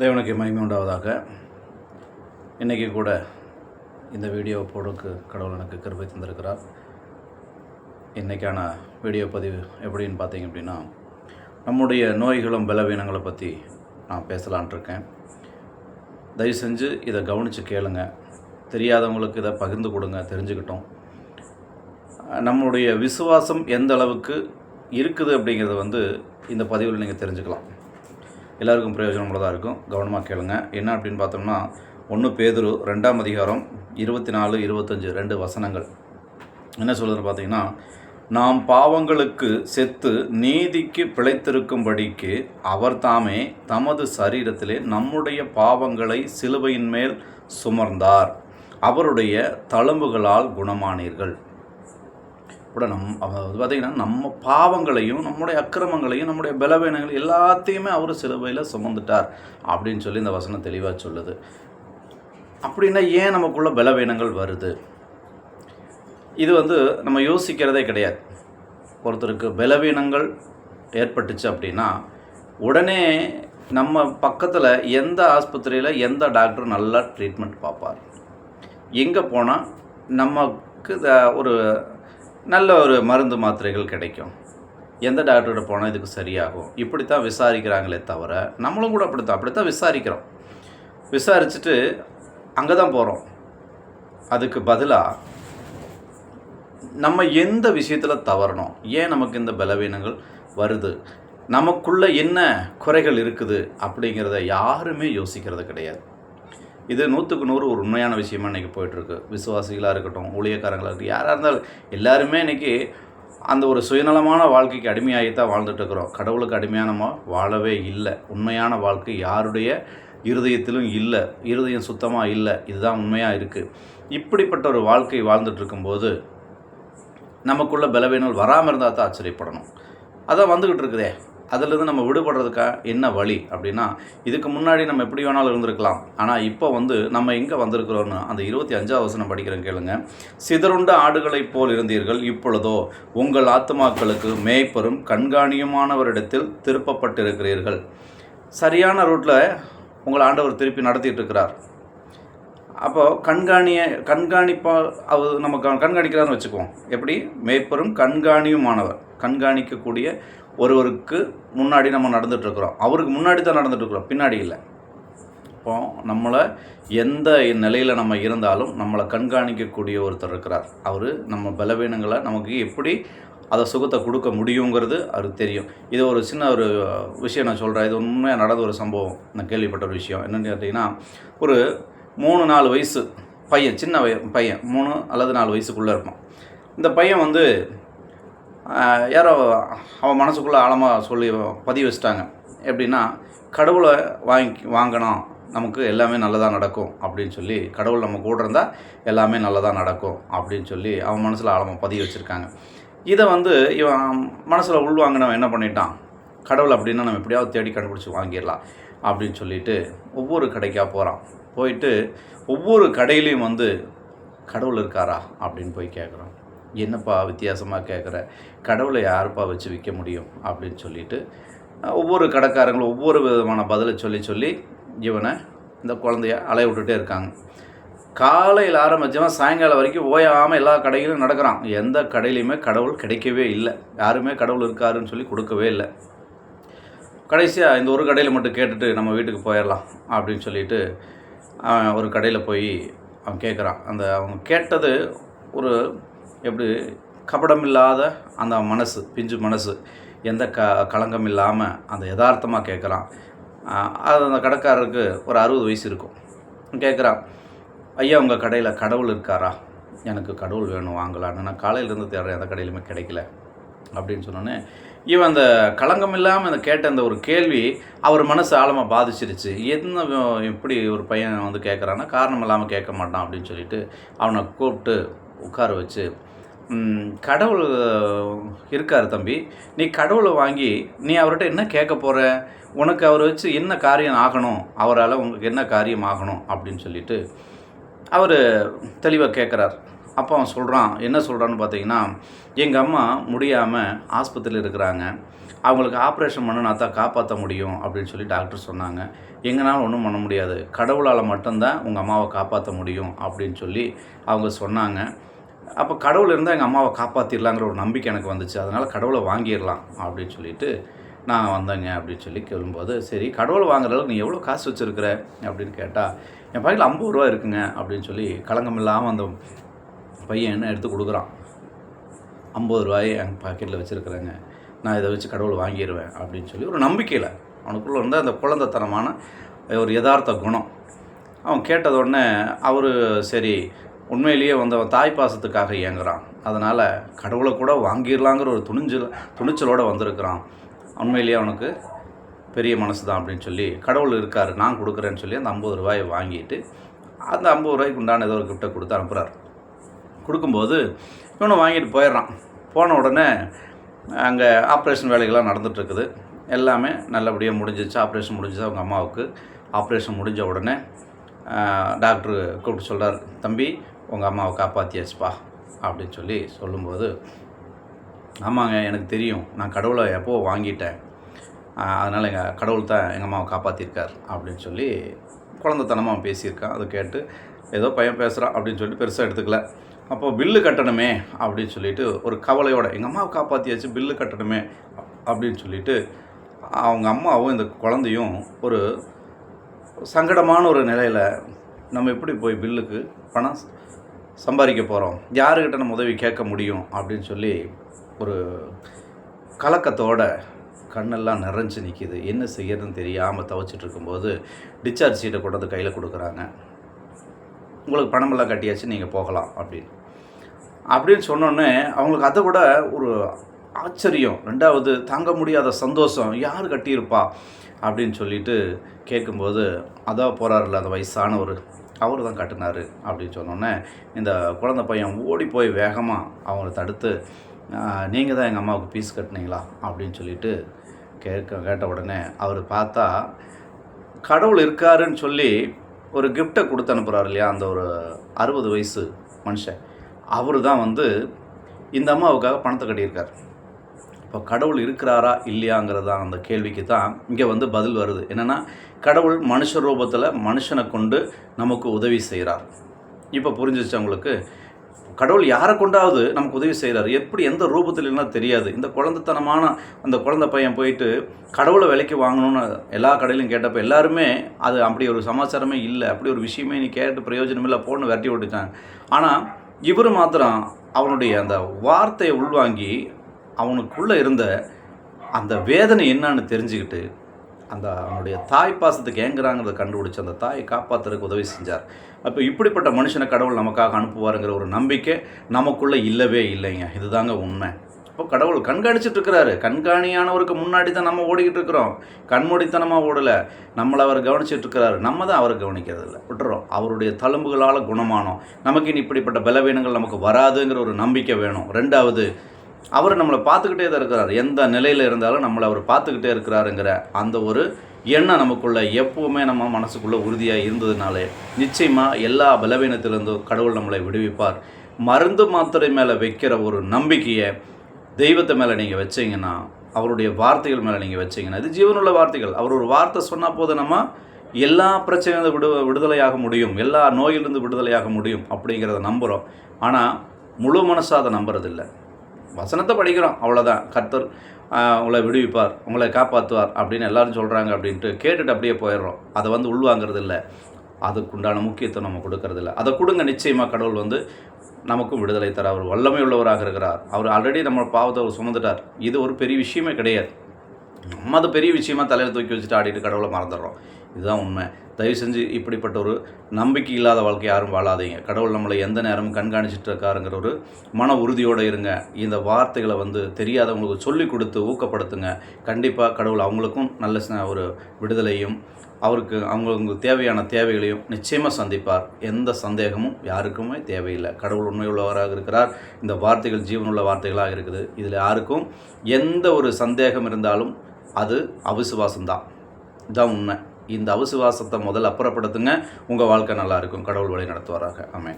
தேவனுக்கு மகிமை உண்டாவதாக. இன்றைக்கி கூட இந்த வீடியோ போடுக்கு கடவுள் எனக்கு கருவை தந்திருக்கிறார். இன்றைக்கான வீடியோ பதிவு எப்படின்னு பார்த்தீங்க அப்படின்னா நம்முடைய நோய்களும் பலவீனங்களை பற்றி நான் பேசலான்ட்டு இருக்கேன். தயவு செஞ்சு இதை கவனித்து கேளுங்க. தெரியாதவங்களுக்கு இதை பகிர்ந்து கொடுங்க தெரிஞ்சுக்கிட்டோம். நம்முடைய விசுவாசம் எந்த அளவுக்கு இருக்குது அப்படிங்கிறத வந்து இந்த பதிவில் நீங்கள் தெரிஞ்சுக்கலாம். எல்லாருக்கும் பிரயோஜனமுள்ளதாக இருக்கும். கவனமாக கேளுங்க. என்ன அப்படின்னு பார்த்தோம்னா ஒன்று பேதுரு ரெண்டாம் அதிகாரம் இருபத்தி நாலு இருபத்தஞ்சு ரெண்டு வசனங்கள். என்ன சொல்லுதுன்னு பார்த்தீங்கன்னா நாம் பாவங்களுக்கு செத்து நீதிக்கு பிழைத்திருக்கும்படிக்கு அவர் தாமே தமது சரீரத்திலே நம்முடைய பாவங்களை சிலுவையின் மேல் சுமர்ந்தார். அவருடைய தழும்புகளால் குணமானீர்கள். கூட நம் அதாவது பார்த்திங்கன்னா நம்ம பாவங்களையும் நம்முடைய அக்கிரமங்களையும் நம்முடைய பலவீனங்கள் எல்லாத்தையுமே அவர் சிலுவையில் சுமந்துட்டார் அப்படின்னு சொல்லி இந்த வசனம் தெளிவாக சொல்லுது. அப்படின்னா ஏன் நமக்குள்ள பலவீனங்கள் வருது? இது வந்து நம்ம யோசிக்கிறதே கிடையாது. ஒருத்தருக்கு பலவீனங்கள் ஏற்பட்டுச்சு அப்படின்னா உடனே நம்ம பக்கத்தில் எந்த ஆஸ்பத்திரியில் எந்த டாக்டர் நல்லா ட்ரீட்மெண்ட் பார்ப்பார் எங்கே போனால் நமக்கு த- ஒரு நல்ல ஒரு மருந்து மாத்திரைகள் கிடைக்கும். எந்த டாக்டர்கிட்ட போனால் இதுக்கு சரியாகும்? இப்படித்தான் விசாரிக்கிறாங்களே தவிர நம்மளும் கூட அப்படி தான் அப்படி தான் விசாரிக்கிறோம். விசாரிச்சுட்டு அங்கே தான் போகிறோம் அதுக்கு பதிலாக நம்ம எந்த விஷயத்தில் தவறணும்? ஏன் நமக்கு இந்த பலவீனங்கள் வருது? நமக்குள்ளே என்ன குறைகள் இருக்குது அப்படிங்கிறத யாருமே யோசிக்கிறது கிடையாது. இது நூற்றுக்கு நூறு ஒரு உண்மையான விஷயமா இன்றைக்கி போயிட்டுருக்கு. விசுவாசிகளாக இருக்கட்டும் ஊழியக்காரங்களாக இருக்கட்டும் யாராக இருந்தாலும் எல்லாருமே இன்றைக்கி அந்த ஒரு சுயநலமான வாழ்க்கைக்கு அடிமையாகி தான் வாழ்ந்துட்டு இருக்கிறோம் கடவுளுக்கு அடிமையாக நம்ம வாழவே இல்லை. உண்மையான வாழ்க்கை யாருடைய இருதயத்திலும் இல்லை. இருதயம் சுத்தமாக இல்லை. இதுதான் உண்மையாக இருக்குது இப்படிப்பட்ட ஒரு வாழ்க்கை வாழ்ந்துட்டுருக்கும்போது நமக்குள்ள பலவீனங்கள் வராமல் இருந்தால் தான் ஆச்சரியப்படணும். அதான் வந்துக்கிட்டு இருக்குதே. அதிலிருந்து நம்ம விடுபடுறதுக்கா என்ன வழி அப்படின்னா இதுக்கு முன்னாடி நம்ம எப்படி வேணாலும் இருந்திருக்கலாம். ஆனால் இப்போ வந்து நம்ம எங்கே வந்திருக்கிறோன்னு அந்த இருபத்தி அஞ்சாவது வசனம் படிக்கிறேன் கேளுங்க. சிதறுண்ட ஆடுகளைப் போல் இருந்தீர்கள் இப்பொழுதோ உங்கள் ஆத்துமாக்களுக்கு மேய்ப்பரும் கண்காணியுமானவரிடத்தில் திருப்பப்பட்டிருக்கிறீர்கள். சரியான ரூட்டில் உங்களை ஆண்டவர் திருப்பி நடத்திட்டு இருக்கிறார். அப்போ கண்காணிய கண்காணிப்பா அவர் நம்ம க- கண்காணிக்கிறான்னு வச்சுக்குவோம். எப்படி? மேய்ப்பரும் கண்காணியுமானவர். கண்காணிக்கக்கூடிய ஒருவருக்கு முன்னாடி நம்ம நடந்துகிட்ருக்குறோம் அவருக்கு முன்னாடி தான் நடந்துட்டு இருக்கிறோம் பின்னாடி இல்லை. இப்போ நம்மளை எந்த நிலையில் நம்ம இருந்தாலும் நம்மளை கண்காணிக்கக்கூடிய ஒருத்தர் இருக்கிறார். அவர் நம்ம பலவீனங்களை நமக்கு எப்படி அதை சுகத்தை கொடுக்க முடியுங்கிறது அவருக்கு தெரியும். இது ஒரு சின்ன ஒரு விஷயம் நான் சொல்கிறேன் இது உண்மையாக நடந்த ஒரு சம்பவம். நான் கேள்விப்பட்ட ஒரு விஷயம். என்னென்னு கேட்டிங்கன்னா ஒரு மூணு நாலு வயசு பையன் சின்ன பையன். மூணு அல்லது நாலு வயசுக்குள்ளே இருப்பான். இந்த பையன் வந்து யாரோ அவன் மனசுக்குள்ளே ஆழமாக சொல்லி பதிவு வச்சிட்டாங்க. எப்படின்னா கடவுளை வாங்கி வாங்கினோம் நமக்கு எல்லாமே நல்லதாக நடக்கும். அப்படின்னு சொல்லி கடவுள் நம்ம கூட இருந்தால் எல்லாமே நல்லதாக நடக்கும். அப்படின்னு சொல்லி அவன் மனசில் ஆழமாக பதிவு வச்சுருக்காங்க. இதை வந்து இவன் மனசில் உள்வாங்கினவன் என்ன பண்ணிட்டான்? கடவுள் அப்படின்னா நம்ம எப்படியாவது தேடி கண்டுபிடிச்சி வாங்கிடலாம். அப்படின்னு சொல்லிட்டு ஒவ்வொரு கடைக்காக போகிறான் போயிட்டு ஒவ்வொரு கடையிலையும் வந்து கடவுள் இருக்காரா? அப்படின்னு போய் கேட்குறோம் என்னப்பா வித்தியாசமாக கேட்குற கடவுளை யாருப்பா வச்சு விற்க முடியும்? அப்படின்னு சொல்லிட்டு ஒவ்வொரு கடைக்காரங்களும் ஒவ்வொரு விதமான பதிலை சொல்லி சொல்லி இவனை இந்த குழந்தைய அலைய விட்டுட்டே இருக்காங்க. காலையில் ஆரம்பித்தவன் சாயங்காலம் வரைக்கும் ஓயாமல் எல்லா கடையிலும் நடக்கிறான். எந்த கடையிலையுமே கடவுள் கிடைக்கவே இல்லை. யாருமே கடவுள் இருக்காருன்னு சொல்லி கொடுக்கவே இல்லை. கடைசியாக இந்த ஒரு கடையில் மட்டும் கேட்டுட்டு நம்ம வீட்டுக்கு போயிடலாம் அப்படின்னு சொல்லிட்டு அவன் ஒரு கடையில் போய் அவன் கேட்குறான் அந்த அவங்க கேட்டது ஒரு எப்படி கபடமில்லாத அந்த மனசு பிஞ்சு மனசு எந்த க களங்கம் இல்லாமல் அந்த யதார்த்தமாக கேட்குறான் அது அந்த கடைக்காரருக்கு ஒரு அறுபது வயசு இருக்கும். கேட்குறான் ஐயா உங்கள் கடையில் கடவுள் இருக்காரா? எனக்கு கடவுள் வேணும் வாங்கலான்னு. நான் காலையிலேருந்து தேடுறேன் எந்த கடையிலுமே கிடைக்கல. அப்படின்னு சொன்னோன்னே இவன் அந்த களங்கம் இல்லாமல் அந்த கேட்ட அந்த ஒரு கேள்வி அவர் மனசு ஆழமாக பாதிச்சிருச்சு. என்ன எப்படி இப்படி ஒரு பையன் வந்து கேட்குறான்னா காரணம் இல்லாமல் கேட்க மாட்டான் அப்படின்னு சொல்லிட்டு அவனை கூப்பிட்டு உட்கார வச்சு கடவுள் இருக்கார் தம்பி. நீ கடவுளை வாங்கி நீ அவர்கிட்ட என்ன கேட்க போகிற உனக்கு அவரை வச்சு என்ன காரியம் ஆகணும்? அவரால் உங்களுக்கு என்ன காரியம் ஆகணும்? அப்படின்னு சொல்லிட்டு அவர் தெளிவாக கேட்குறார் அப்போ அவன் சொல்கிறான் என்ன சொல்கிறான்னு பார்த்தீங்கன்னா எங்கள் அம்மா முடியாமல் ஆஸ்பத்திரியில் இருக்கிறாங்க. அவங்களுக்கு ஆப்ரேஷன் பண்ணினா தான் காப்பாற்ற முடியும் அப்படின்னு சொல்லி டாக்டர் சொன்னாங்க. எங்கனாலும் ஒன்றும் பண்ண முடியாது. கடவுளால் மட்டும்தான் உங்கள் அம்மாவை காப்பாற்ற முடியும் அப்படின்னு சொல்லி அவங்க சொன்னாங்க. அப்போ கடவுள் இருந்தால் எங்கள் அம்மாவை காப்பாற்றிடலாங்கிற ஒரு நம்பிக்கை எனக்கு வந்துச்சு. அதனால் கடவுளை வாங்கிடலாம் அப்படின்னு சொல்லிட்டு நான் வந்தேங்க அப்படின்னு சொல்லி கேளும்போது சரி கடவுளை வாங்குற அளவுக்கு நீ எவ்வளோ காசு வச்சுருக்குற? அப்படின்னு கேட்டால் என் பையில் ஐம்பது ரூபா இருக்குங்க அப்படின்னு சொல்லி களங்கம் இல்லாமல் அந்த பையன் என்ன எடுத்து கொடுக்குறான். ஐம்பது ரூபாயை என் பாக்கெட்டில் வச்சுருக்குறேங்க. நான் இதை வச்சு கடவுள் வாங்கிடுவேன் அப்படின்னு சொல்லி ஒரு நம்பிக்கையில் அவனுக்குள்ளே இருந்தால் அந்த குழந்தைத்தனமான ஒரு யதார்த்த குணம். அவன் கேட்டது உடனே அவர் சரி உண்மையிலேயே வந்து அவன் தாய் பாசத்துக்காக இயங்குறான். அதனால் கடவுளை கூட வாங்கிடலாங்கிற ஒரு துணிஞ்சல் துணிச்சலோடு வந்திருக்கிறான். உண்மையிலேயே அவனுக்கு பெரிய மனசு தான் அப்படின்னு சொல்லி கடவுள் இருக்கார் நான் கொடுக்குறேன்னு சொல்லி அந்த ஐம்பது ரூபாயை வாங்கிட்டு அந்த ஐம்பது ரூபாய்க்கு உண்டான ஏதோ ஒரு கிஃப்ட்டை கொடுத்து அனுப்புகிறார் கொடுக்கும்போது இவனை வாங்கிட்டு போயிடுறான். போன உடனே அங்கே ஆப்ரேஷன் வேலைகள்லாம் நடந்துகிட்ருக்குது எல்லாமே நல்லபடியாக முடிஞ்சிச்சு ஆப்ரேஷன் முடிஞ்சிச்சு அவங்க அம்மாவுக்கு ஆப்ரேஷன் முடிஞ்ச உடனே டாக்டர் கூப்பிட்டு சொல்கிறார் தம்பி உங்கள் அம்மாவை காப்பாற்றியாச்சுப்பா அப்படின்னு சொல்லி சொல்லும்போது ஆமாங்க எனக்கு தெரியும். நான் கடவுளை எப்போ வாங்கிட்டேன். அதனால் எங்கள் கடவுள் தான் எங்கள் அம்மாவை காப்பாற்றிருக்கார் அப்படின்னு சொல்லி குழந்தைத்தனமாக பேசியிருக்கான். அதை கேட்டு ஏதோ பையன் பேசுகிறான் அப்படின்னு சொல்லிட்டு பெருசாக எடுத்துக்கல. அப்போ பில்லு கட்டணுமே அப்படின்னு சொல்லிட்டு ஒரு கவலையோட எங்கள் அம்மாவை காப்பாற்றியாச்சு பில்லு கட்டணுமே அப்படின்னு சொல்லிட்டு அவங்க அம்மாவும் இந்த குழந்தையும் ஒரு சங்கடமான ஒரு நிலையில் நம்ம எப்படி போய் பில்லுக்கு பணம் சம்பாதிக்க போகிறோம் யாருக்கிட்ட நம்ம உதவி கேட்க முடியும்? அப்படின்னு சொல்லி ஒரு கலக்கத்தோட கண்ணெல்லாம் நிறைஞ்சு நிற்கிது என்ன செய்யறதுன்னு தெரியாமல் தவச்சிட்டு இருக்கும்போது டிஸ்சார்ஜ் சீட்டை கொண்டு வந்து கையில் கொடுக்குறாங்க. உங்களுக்கு பணமெல்லாம் கட்டியாச்சு நீங்கள் போகலாம் அப்படின்னு. அப்படின்னு சொன்னோன்னே அவங்களுக்கு அதை விட ஒரு ஆச்சரியம். ரெண்டாவது தாங்க முடியாத சந்தோஷம். யார் கட்டியிருப்பா? அப்படின்னு சொல்லிட்டு கேட்கும்போது அதான் போகிறாருல்ல அந்த வயசானவர். அவர் தான் கட்டினார் அப்படின்னு சொன்னோன்னே இந்த குழந்த பையன் ஓடி போய் வேகமாக அவங்கள தடுத்து நீங்கள் தான் எங்கள் அம்மாவுக்கு பீஸ் கட்டினீங்களா? அப்படின்னு சொல்லிட்டு கேட்க கேட்ட உடனே அவர் பார்த்தா கடவுள் இருக்காருன்னு சொல்லி ஒரு கிஃப்டை கொடுத்து அனுப்புகிறார் இல்லையா அந்த ஒரு அறுபது வயசு மனுஷன். அவர் தான் வந்து இந்த அம்மாவுக்காக பணத்தை கட்டியிருக்கார். இப்போ கடவுள் இருக்கிறாரா இல்லையாங்கிறதான் அந்த கேள்விக்கு தான் இங்கே வந்து பதில் வருது. என்னென்னா கடவுள் மனுஷ ரூபத்தில் மனுஷனை கொண்டு நமக்கு உதவி செய்கிறார் இப்போ புரிஞ்சிச்சு அவங்களுக்கு கடவுள் யாரை கொண்டாவது நமக்கு உதவி செய்கிறார் எப்படி எந்த ரூபத்தில் தெரியாது. இந்த குழந்தைத்தனமான அந்த குழந்தை பையன் போயிட்டு கடவுளை விலைக்கு வாங்கணும்னு எல்லா கடையிலும் கேட்டப்போ எல்லாருமே அது அப்படி ஒரு சமாச்சாரமே இல்லை அப்படி ஒரு விஷயமே நீ கேட்டு பிரயோஜனம் இல்லை போன்னு விரட்டி விட்டுட்டாங்க. ஆனால் இவர் மாத்திரம் அவனுடைய அந்த வார்த்தையை உள்வாங்கி அவனுக்குள்ளே இருந்த அந்த வேதனை என்னன்னு தெரிஞ்சுக்கிட்டு அந்த அவனுடைய தாய் பாசத்துக்கு ஏங்குறாங்கிறத கண்டுபிடிச்சி அந்த தாயை காப்பாற்றுறதுக்கு உதவி செஞ்சார். அப்போ இப்படிப்பட்ட மனுஷனை கடவுள் நமக்காக அனுப்புவாருங்கிற ஒரு நம்பிக்கை நமக்குள்ளே இல்லவே இல்லைங்க. இதுதாங்க உண்மை. இப்போ கடவுள் கண்காணிச்சிட்டு இருக்கிறாரு. கண்காணியானவருக்கு முன்னாடி தான் நம்ம ஓடிக்கிட்டு இருக்கிறோம். கண்மூடித்தனமாக ஓடலை. நம்மளை அவர் கவனிச்சிட்டு இருக்கிறாரு. நம்ம தான் அவர் கவனிக்கிறது இல்லை விட்டுறோம். அவருடைய தழும்புகளால் குணமானோம். நமக்கு இனி இப்படிப்பட்ட பலவீனங்கள் நமக்கு வராதுங்கிற ஒரு நம்பிக்கை வேணும். ரெண்டாவது அவர் நம்மளை பார்த்துக்கிட்டே தான் இருக்கிறார். எந்த நிலையில் இருந்தாலும் நம்மளை அவர் பார்த்துக்கிட்டே இருக்கிறாருங்கிற அந்த ஒரு எண்ணம் நமக்குள்ள எப்போவுமே நம்ம மனசுக்குள்ளே உறுதியாக இருந்ததுனாலே நிச்சயமாக எல்லா பலவீனத்திலிருந்தும் கடவுள் நம்மளை விடுவிப்பார். மருந்து மாத்திரை மேலே வைக்கிற ஒரு நம்பிக்கையை தெய்வத்தை மேலே நீங்கள் வச்சீங்கன்னா அவருடைய வார்த்தைகள் மேலே நீங்கள் வச்சிங்கன்னா இது ஜீவனுள்ள வார்த்தைகள். அவர் ஒரு வார்த்தை சொன்னால் போது நம்ம எல்லா பிரச்சனையிலிருந்து விடு விடுதலையாக முடியும். எல்லா நோயிலிருந்து விடுதலையாக முடியும் அப்படிங்கிறத நம்புகிறோம் ஆனால் முழு மனசாக அதை நம்புறதில்லை. வசனத்தை படிக்கிறோம் அவ்வளோதான் கர்த்தர் உங்களை விடுவிப்பார் உங்களை காப்பாற்றுவார் அப்படின்னு எல்லாரும் சொல்கிறாங்க அப்படின்ட்டு கேட்டுட்டு அப்படியே போயிடுறோம். அதை வந்து உள்வாங்கிறது இல்லை அதுக்குண்டான முக்கியத்துவம் நம்ம கொடுக்கறது இல்லை அதை கொடுங்க நிச்சயமாக கடவுள் வந்து நமக்கும் விடுதலை தர. அவர் வல்லமை உள்ளவராக இருக்கிறார். அவர் ஆல்ரெடி நம்ம பாவத்தை அவர் சுமந்துட்டார். இது ஒரு பெரிய விஷயமே கிடையாது. நம்ம அது பெரிய விஷயமா தலையில் தூக்கி வச்சுட்டு ஆடிட்டு கடவுளை மறந்துடுறோம். இதுதான் உண்மை. தயவு செஞ்சு இப்படிப்பட்ட ஒரு நம்பிக்கை இல்லாத வாழ்க்கை யாரும் வாழாதீங்க. கடவுள் நம்மளை எந்த நேரமும் கண்காணிச்சிட்டு இருக்காருங்கிற ஒரு மன உறுதியோடு இருங்க. இந்த வார்த்தைகளை வந்து தெரியாதவங்களுக்கு சொல்லி கொடுத்து ஊக்கப்படுத்துங்க. கண்டிப்பாக கடவுள் அவங்களுக்கும் நல்ல ஒரு விடுதலையும் அவருக்கு அவங்களுக்கு தேவையான தேவைகளையும் நிச்சயமாக சந்திப்பார். எந்த சந்தேகமும் யாருக்குமே தேவையில்லை. கடவுள் உண்மையுள்ளவராக இருக்கிறார். இந்த வார்த்தைகள் ஜீவனுள்ள வார்த்தைகளாக இருக்குது. இதில் யாருக்கும் எந்த ஒரு சந்தேகம் இருந்தாலும் அது அவிசுவாசம்தான். இதுதான் உண்மை. இந்த அவசுவாசத்தை முதல்ல அப்புறப்படுத்துங்க. உங்கள் வாழ்க்கை நல்லா இருக்கும். கடவுள் வழி நடத்துவாராக. ஆமென்.